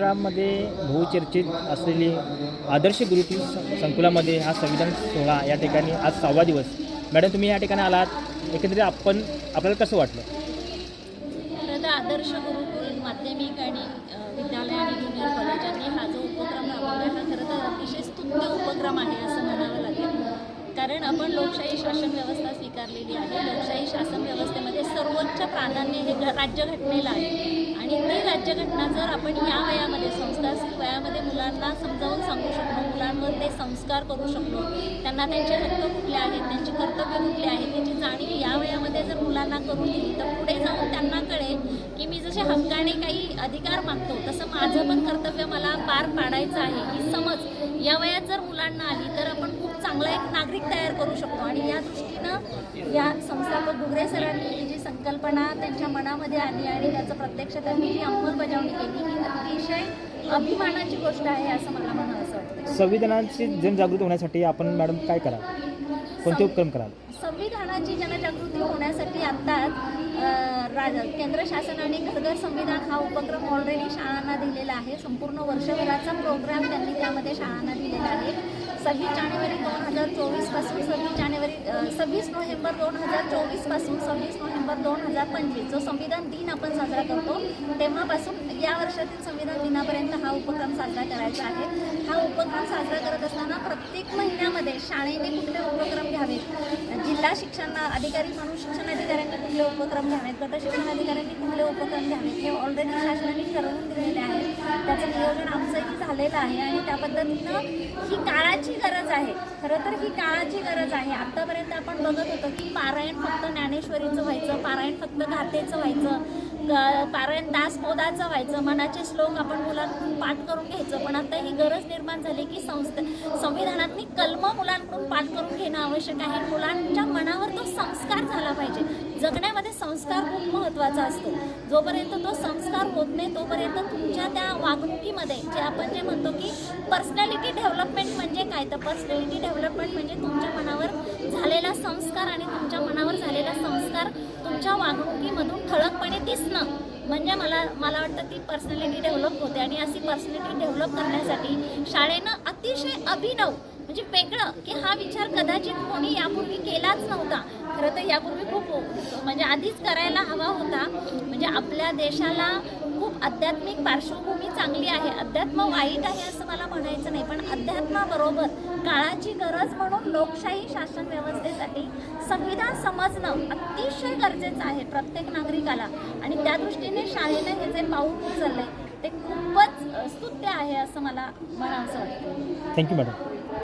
महाराष्ट्रामध्ये बहुचर्चित असलेली आदर्श गुरुकुल संकुलामध्ये हा संविधान सोहळा या ठिकाणी आज सहावा दिवस. मॅडम तुम्ही या ठिकाणी आलात. एकंदरीत आपण आपल्याला कसं वाटलं? खरं तर आदर्श गुरुकुल माध्यमिक आणि विद्यालय आणि ज्युनियर कॉलेजांनी हा जो उपक्रम राबवला हा खरं तर अतिशय स्तुत्य उपक्रम आहे असं म्हणावं लागेल. कारण आपण लोकशाही शासन व्यवस्था स्वीकारलेली आहे. लोकशाही शासन व्यवस्थेमध्ये सर्वोच्च प्राधान्य हे घ- राज्यघटनेला आहे. आणि राज्यघटना जर आपण या वयामध्ये संस्कारशील वयामध्ये मुलांना समजावून सांगू शकलो मुलांवर ते संस्कार करू शकलो त्यांना त्यांचे हक्क कुठले आहेत त्यांची कर्तव्य कुठले आहेत त्याची जाणीव या वयामध्ये जर मुलांना करून दिली तर पुढे जाऊन त्यांना कळेल की मी जसे हक्काने काही अधिकार मागतो तसं माझं पण कर्तव्य मला पार पाडायचं आहे. ही समज या वयात जर मुलांना आली तर आपण खूप चांगला एक नागरिक तयार करू शकतो. आणि या दृष्टीनं या संस्थापक घुगरे सरांनी संकल्पना त्यांच्या मनामध्ये आली आणि त्याचं प्रत्यक्ष त्यांनी जी अंमलबजावणी केली ही अतिशय अभिमानाची गोष्ट आहे असं मला म्हणावं असं वाटतं संविधानाची जनजागृती होण्यासाठी आपण मॅडम काय कराल? कोणते उपक्रम कराल? संविधानाची जनजागृती होण्यासाठी आत्ताच अ, राज केंद्र शासनाने घरघर संविधान हा उपक्रम ऑलरेडी शाळांना दिलेला आहे. संपूर्ण वर्षभराचा प्रोग्राम त्यांनी त्यामध्ये शाळांना दिलेला आहे. सव्वीस जानेवारी दोन हजार अ, सव्वीस नोव्हेंबर दोन हजार चोवीसपासून सव्वीस नोव्हेंबर दोन हजार पंचवीस जो संविधान दिन आपण साजरा करतो तेव्हापासून या वर्षातील संविधान दिनापर्यंत हा उपक्रम साजरा करायचा आहे. हा उपक्रम साजरा करत असताना प्रत्येक महिन्यामध्ये शाळेने कुठले उपक्रम घ्यावेत? जिल्हा शिक्षण अधिकारी म्हणून शिक्षण अधिकाऱ्यांनी कुठले उपक्रम घ्यावेत? गट शिक्षण अधिकाऱ्यांनी कुठले उपक्रम घ्यावेत? हे ऑलरेडी शासनाने ठरवून दिलेले आहे. त्याचं नियोजन आमचंही झालेलं आहे आणि त्या पद्धतीनं ही काळाची गरज आहे. खरं तर ही काळाची गरज आहे. आत्तापर्यंत आपण बघत होतो की पारायण फक्त ज्ञानेश्वरीचं व्हायचं पारायण फक्त घातेचं व्हायचं पारायण दास पोदाचं व्हायचं मनाचे श्लोक आपण मुलांकडून पाठ करून घ्यायचं. पण आता ही गरज निर्माण झाली की संस्थे संविधानातली कलम मुलांकडून पाठ करून घेणं आवश्यक आहे. मुलांच्या मनावर तो संस्कार झाला पाहिजे. जगण्यामध्ये संस्कार खूप महत्त्वाचा असतो. जोपर्यंत तो संस्कार होत नाही तोपर्यंत तुमच्या त्या वागणुकीमध्ये जे आपण जे म्हणतो की पर्सनॅलिटी डेव्हलपमेंट आहे. तर पर्सनॅलिटी डेव्हलपमेंट म्हणजे तुमच्या मनावर झालेला संस्कार आणि तुमच्या मनावर झालेला संस्कार तुमच्या वागणुकीमधून ठळकपणे दिसणं म्हणजे मला मला वाटतं ती पर्सनॅलिटी डेव्हलप होते. आणि अशी पर्सनॅलिटी डेव्हलप करण्यासाठी शाळेनं अतिशय अभिनव म्हणजे वेगळं की हा विचार कदाचित कोणी यापूर्वी केलाच नव्हता. खरं तर यापूर्वी खूप हो, म्हणजे आधीच करायला हवा होता. म्हणजे आपल्या देशाला खूप आध्यात्मिक पार्श्वभूमी चांगली आहे. अध्यात्म वाईट आहे असं मला म्हणायचं शासनाबरोबर काळाची गरज म्हणून लोकशाही शासन व्यवस्थेसाठी संविधान समजणं अतिशय गरजेचं आहे प्रत्येक नागरिकाला. आणि त्या दृष्टीने शाळेनं हे जे पाऊल उचललंय ते खूपच स्तुत्य आहे असं मला म्हणायचं वाटतं. Thank you madam